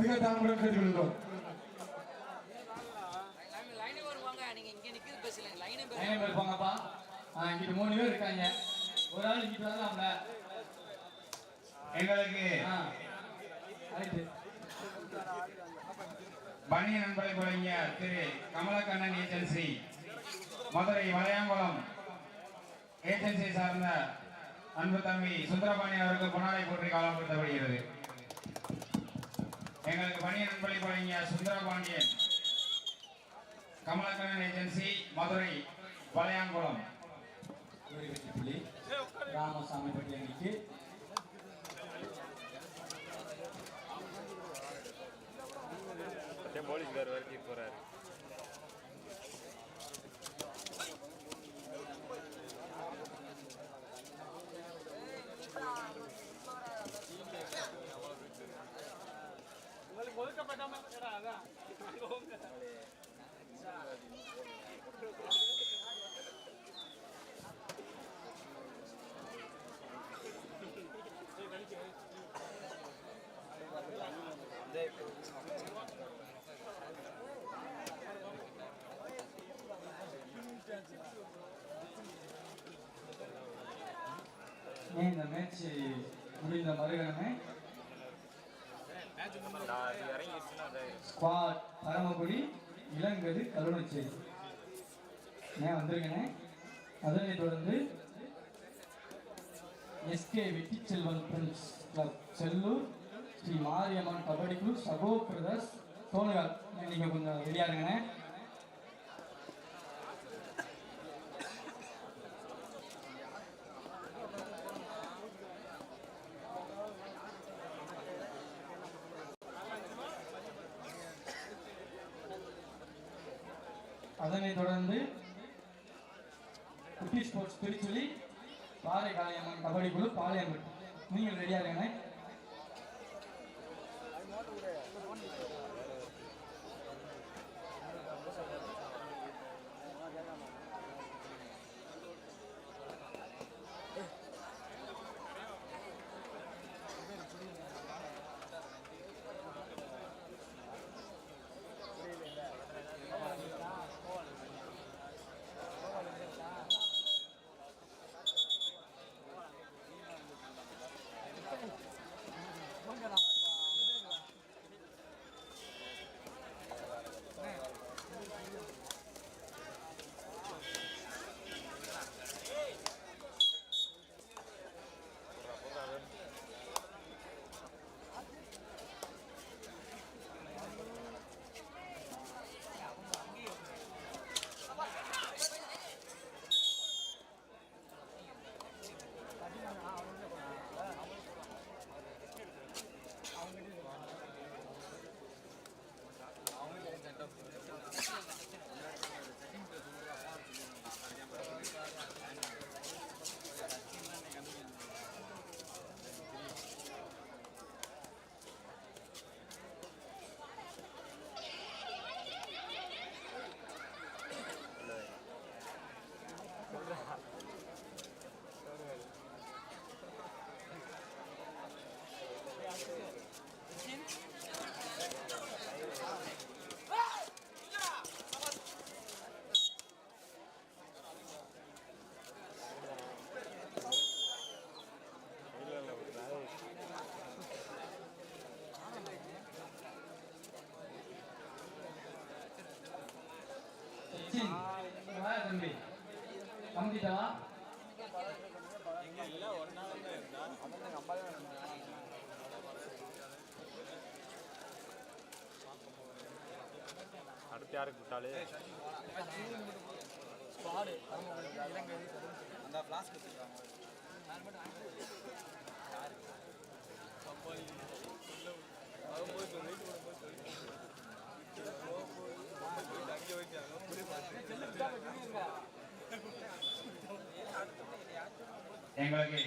மிக தாழ்மையுடன் கேட்டுக்கொள்கிறோம் இருப்பாங்கப்பா இங்கிட்டு மூணு பேர் இருக்காங்க. ஒரு ஆள் இங்கிட்டு வரலாம்ல. எங்களுக்கு பணிய நண்பரை வழங்கிய திரு கமலக்கண்ணன் ஏஜென்சி மதுரை வளையாங்குளம் ஏஜென்சி சார்ந்த அன்பு தம்பி சுந்தரபாணி அவருக்கு பொன்னாடை போற்றி காலப்படுத்தப்படுகிறது எங்களுக்கு பணி நண்பரை வழங்கிய சுந்தரபாண்டியன் கமலக்கண்ணன் ஏஜென்சி மதுரை வளையாங்குளம் ராமசாமி பட்டி அணிக்கு போலீஸ்கார் வரைக்கும் போறாரு. இந்த மேட்ச் முடிந்த மறுகணமே நான் அது இறங்கிடுச்சுன்னா அதை ஸ்குவாட் பரமக்குடி இளங்கது கருணச்சேரி ஏன் வந்துருங்கண்ணே அதனைத் தொடர்ந்து SK Vettiselvan prince club Sellur Sri Mariamman kabaddi குழு சகோ பிரதர்ஸ் தோணுகால் நீங்கள் கொஞ்சம் ரெடியாக இருங்கண்ணே அதனைத் தொடர்ந்து குட்டி ஸ்போர்ட்ஸ் திருச்சுழி பாறை காளியம்மன் கபடி குழு பாளையம்பட்டு. நீங்கள் ரெடியாக இருங்கண்ணே யாருக்கு விட்டாலே எங்களுக்கு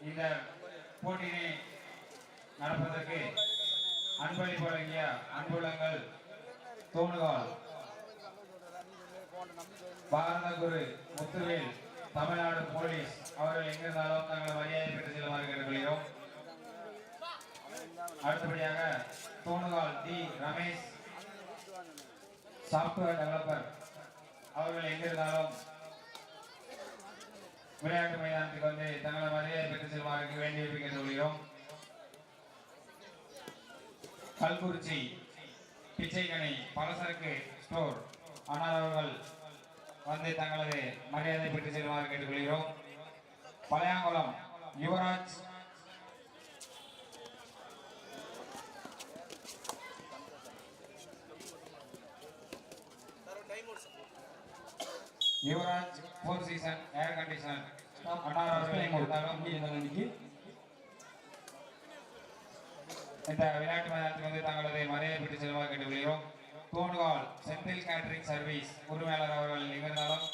இந்த போட்டியினை நடப்பதற்கு அன்பளிப்பு வழங்கிய அன்புலங்கள் தோணுகால் பாரணகுரு முத்துவேல் தமிழ்நாடு போலீஸ். அவர்கள் எங்கிருந்தாலும் தங்கள் மரியாதை பெற்று செல்லுமாறு கேட்டுக்கொள்கிறோம் அடுத்தபடியாக Thonugal T. Ramesh software developer அவர்கள் எங்கிருந்தாலும் விளையாட்டு மைதானத்துக்கு வந்து தங்களது மரியாதை பெற்று செல்வாருக்கு வேண்டிய கேட்டுக்கொள்கிறோம் கல்குறிச்சி பிச்சைக்கணி பலசரக்கு ஸ்டோர் ஆனால் அவர்கள் வந்து தங்களது மரியாதை பெற்று செல்வாறு கேட்டுக்கொள்கிறோம். Pazhaiyankulam Yuvaraj. Yuvaraj four season air conditioner இருந்தாலும் அப்படி இருந்தாலும் இன்னைக்கு இந்த விளையாட்டு மைதானத்துக்கு வந்து தங்களது மரியாதை பெற்று செல்வாக கேட்டுக்கொள்கிறோம். கோன்கால் செந்தில் கேட்டரிங் சர்வீஸ் உரிமையாளர் அவர்கள் நிகழ்ந்தாலும்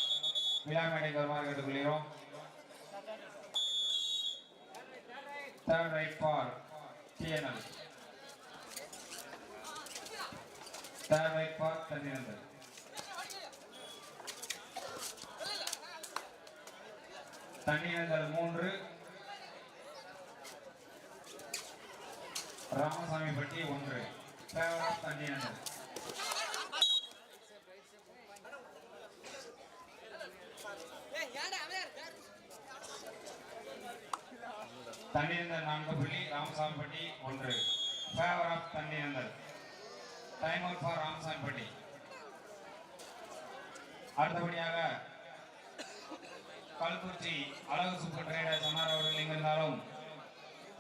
விழா மேடைக்கு வருமாறு கேட்டுக்கொள்கிறோம். Third raid for TNL third raid for Thanniranthar Thanniranthal மூன்று ராமசாமி பட்டி ஒன்று. ஃபேவர் ஆஃப் தன்னிரந்தல் நான்கு புள்ளி ராமசாமி பட்டி ஒன்று. Favour of Thanniranthal time out for Ramasamypatti அடுத்தபடியாக கல்குறிச்சி அழகு சூப்பர் ட்ரேடர் சொன்னார் அவர்கள் எங்கிருந்தாலும்.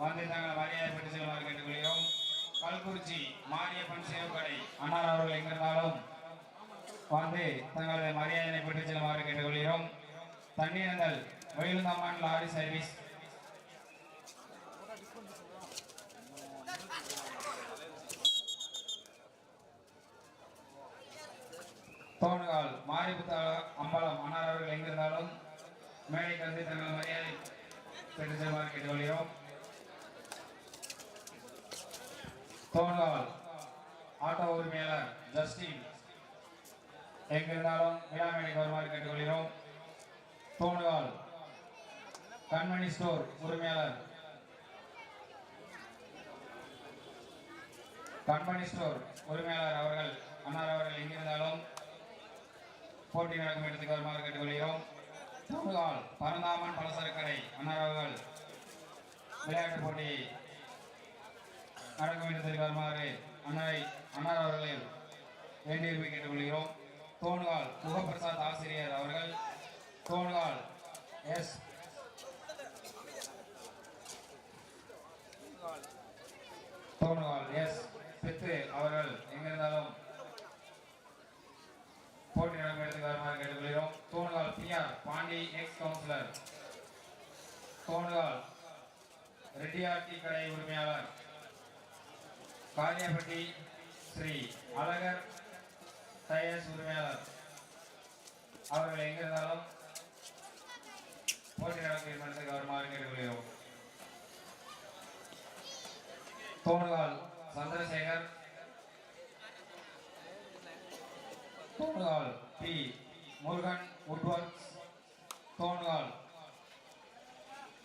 வந்து தங்கள் மரியாதை பெற்று செல்லுமாறு கேட்டுக்கொள்கிறோம். கல்குறிச்சி மாரியப்பன் சேவக்கடை கடை அன்னார் அவர்கள் எங்கிருந்தாலும் வந்து தங்களது மரியாதையை பெற்று செல்லுமாறு கேட்டுக்கொள்கிறோம். தண்ணீரங்கள் வயலுந்தம்மான் லாரி சர்வீஸ். தோணுகால் மாரிபுத்த அம்பலம் அன்னார் அவர்கள் எங்கிருந்தாலும் மேடைக்கு வந்து தங்கள் மரியாதை பெற்று செல்வார் கேட்டுக்கொள்கிறோம். தோணுகால் ஆட்டோ உரிமையாளர் ஜஸ்டின். எங்கிருந்தாலும் விழா மேடைக்கு வருமாறு கேட்டுக்கொள்கிறோம். தோணுகால் கண்மணி ஸ்டோர் உரிமையாளர். கண்மணி ஸ்டோர் உரிமையாளர் அவர்கள் அன்னார் அவர்கள் எங்கிருந்தாலும் போட்டி நடக்கும் இடத்துக்கு வருமாறு கேட்டுக்கொள்கிறோம். தோண்டால் பரந்தாமன் பலசரக்கடை அன்னார் அவர்கள் விளையாட்டு போட்டி நடக்கும் இடத்திற்கு வருமாறு அன்னாரை அன்னார் அவர்களை வேண்டியிருப்பை கேட்டுக்கொள்கிறோம். தோணுகால் முகப்பிரசாத் ஆசிரியர் அவர்கள் தோணுகால் எஸ். தோணுகால் எஸ். பித்து அவர்கள் எங்கிருந்தாலும் போட்டி நடக்கும் இடத்துக்கு வருமாறு கேட்டுக்கொள்கிறோம். Thonugal PR Pandi ex councillor Thonugal Reddiyar tea கடை உரிமையாளர். காளியப்பட்டி ஸ்ரீ அழகர் தயஸ் உரிமையாளர். அவர்கள் எங்கிருந்தாலும் போட்டி நடக்கும் இடத்துக்கு வருமாறு கேட்டுக்கொள்கிறோம். Thonugal Chandrasekar. Thonugal P Murugan woodworks Thonugal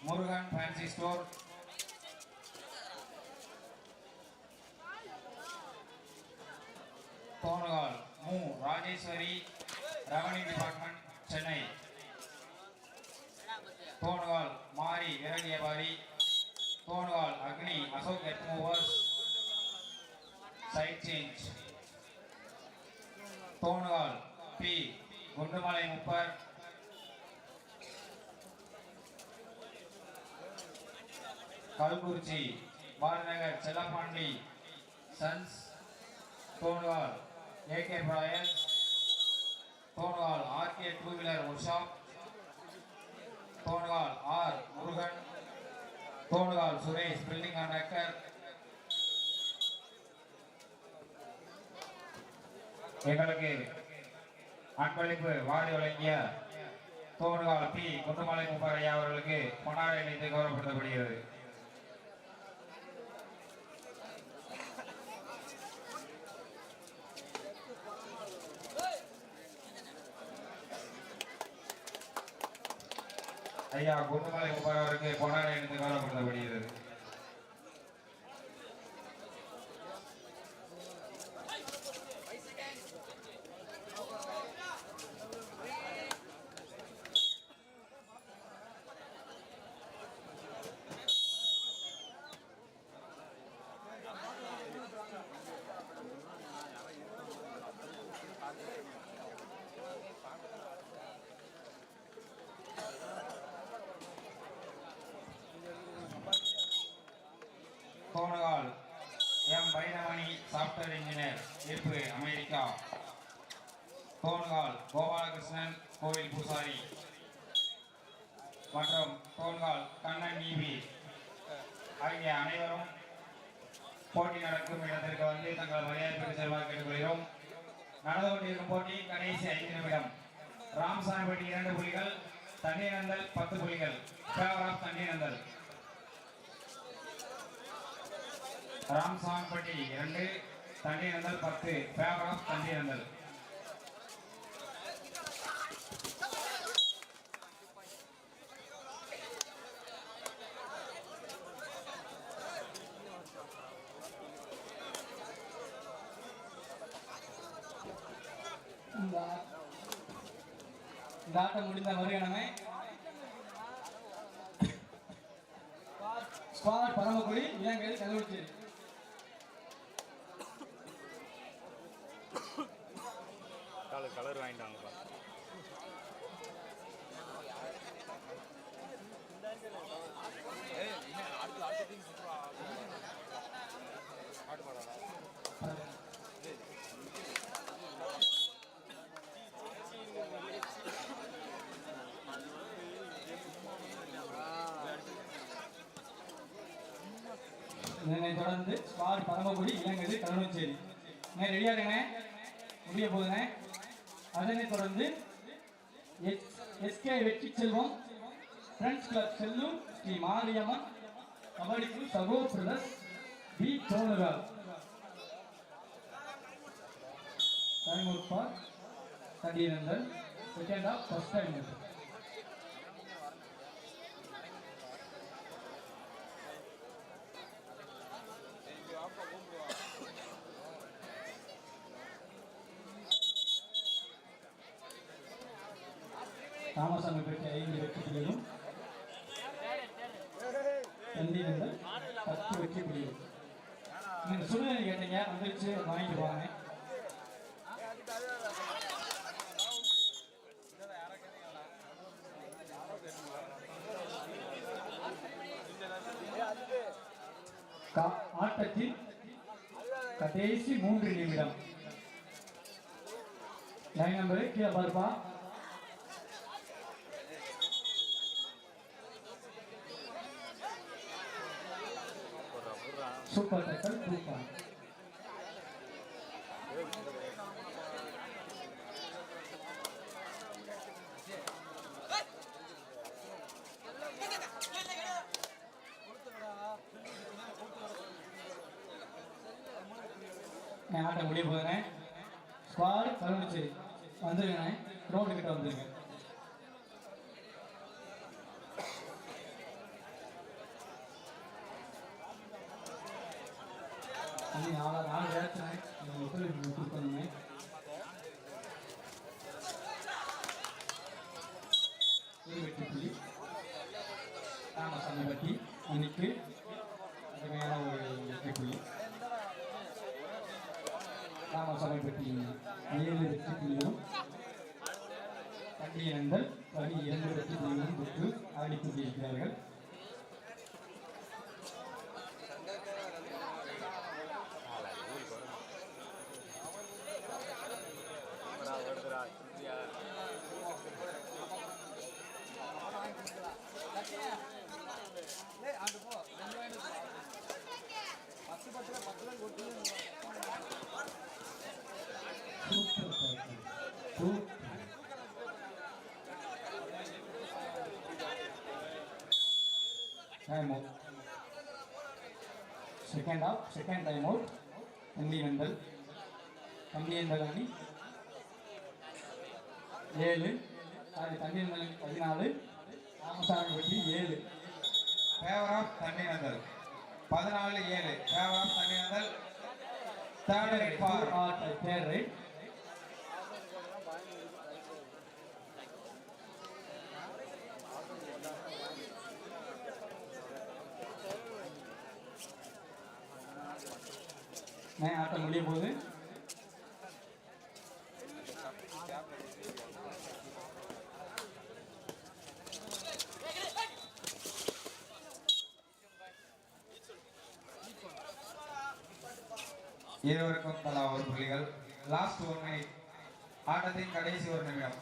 Murugan fancy store Thonugal. Mu. Rajeswari revenue department Chennai. Thonugal Mari விறகு வியாபாரி Thonugal Agni Ashok earth movers side change Thonugal P. Gundumalai முப்பர். Kalkurichi பாரநகர் Chellapandi sons. Thonugal AK பிராயஸ் Thonugal RK two wheeler Usha. Shop R Murugan. Thonugal Suresh building contractor எங்களுக்கு அன்பளிப்பு வாடி வழங்கிய Thonugal P Kundumalai முப்பரையா அவர்களுக்கு பொன்னாடை அணிந்து கௌரவப்படுத்தப்படுகிறது. ஐயா குண்டுமலை முப்பரை பொன்னாடி பொன்னாடை அணிந்து கௌரவப்படுத்தப்படுகிறது பைரவாணி சாப்ட்வேர் இன்ஜினியர் இருப்பு அமெரிக்கா. தோன்கால் கோபாலகிருஷ்ணன் கோவில் பூசாரி. மற்றும் தோன்கால் கண்ணன் நீவி. ஆகிய அனைவரும் போட்டி நடக்கும் இடத்திற்கு வந்து தங்கள் மரியாதை செல்வாக கேட்டுக்கொள்கிறோம். நடந்து கொண்டிருக்கும் போட்டி கடைசி ஐந்து நிமிடம். ராமசாமிப்பட்டி இரண்டு புலிகள் தண்ணீரந்தல் பத்து புலிகள் ஃபேவர் ஆஃப் தண்ணீரந்தல் ராமசாமிப்பட்டி இரண்டு தண்ணீரந்தல் பத்து ஃபேவர் ஆஃப் தண்ணீரந்தல் இந்த ஆட்டம் முடிந்த மறுகணமே. ஸ்குவாட் பரமக்குடி இலங்கையில் கண்டுபிடிச்சிருக்கு வாங்கிட்டு வாங்கப்பா இதனை தொடர்ந்து ஸ்குவாட் பரமக்குடி இலங்கை கருணச்சேரி நான் ரெடியா இருக்கேனே முடிய போகுதுனே அதனைத் தொடர்ந்து SK Vetri Selvam friends club Sellur Sri Mariamman கபடிக்கு சகோ brothers B தோணுகார் time out second half first time Ramasamy பெற்ற ஐந்து வெற்றிகளிலும் புள்ளிகளும் தண்ணீரந்தல் பத்து வெற்றி புள்ளிகளும் நீங்க சூழ்நிலை கேட்டீங்க வந்துருச்சு வாங்கிட்டு வாங்க. கா- ஆட்டத்தின் கடைசி மூன்று நிமிடம். லைன் நம்பரு கீழே பார்ப்பான் सुपर तक रुका நாலு நாலு இடத்துல நீங்கள் ஒத்துழைப்பு கொடுக்கணுங்க ஒரு வெற்றி புள்ளி ராமசாமி பட்டி இன்னைக்கு அருமையான ஒரு வெற்றி புள்ளி ராமசாமி பட்டி ஏழு வெற்றி புள்ளிகளும் பட்டியலங்கள் படி இரண்டு வெற்றி புள்ளிகளும் பெற்று ஆடிக்கொண்டிருக்கிறார்கள் போடுறா வருதுடா திருப்தியா super tackle. Super time out second half second time out Thambiyanthal Thambiyanthal அணி ஏழு. சாரி தம்பியந்தல் பதினாலு. ராமசாமி பட்டி ஏழு. ஃபேவர் ஆஃப் தண்ணீரந்தல் பதினாலு ஏழு. Favour of Thanniranthal third raid for third raid நான் ஆட்டம் முடிய போகுது இருவருக்கும் தலா ஒரு புள்ளிகள் லாஸ்ட் ஒன் மினிட் ஆட்டத்தின் கடைசி ஒரு நிமிடம்.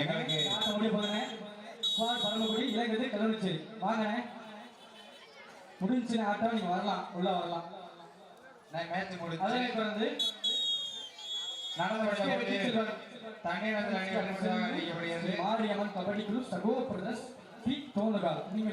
எங்களுக்கு முடிய போதுங்க பரமக்குடி இலங்கை கல்லூரிச்சேரி வாங்கண்ணே. முடிஞ்சுன்னு ஆட்டம் நீங்க வரலாம். உள்ள வரலாம். நான் மேட்ச் முடிச்சு நடந்து போட்டியில் தண்ணீர் வந்து அறிவிக்கப்படுகிறது மாரியம்மன் கபடி குழு சகோ பிரதர்ஸ் பி. தோணுகால் நீங்க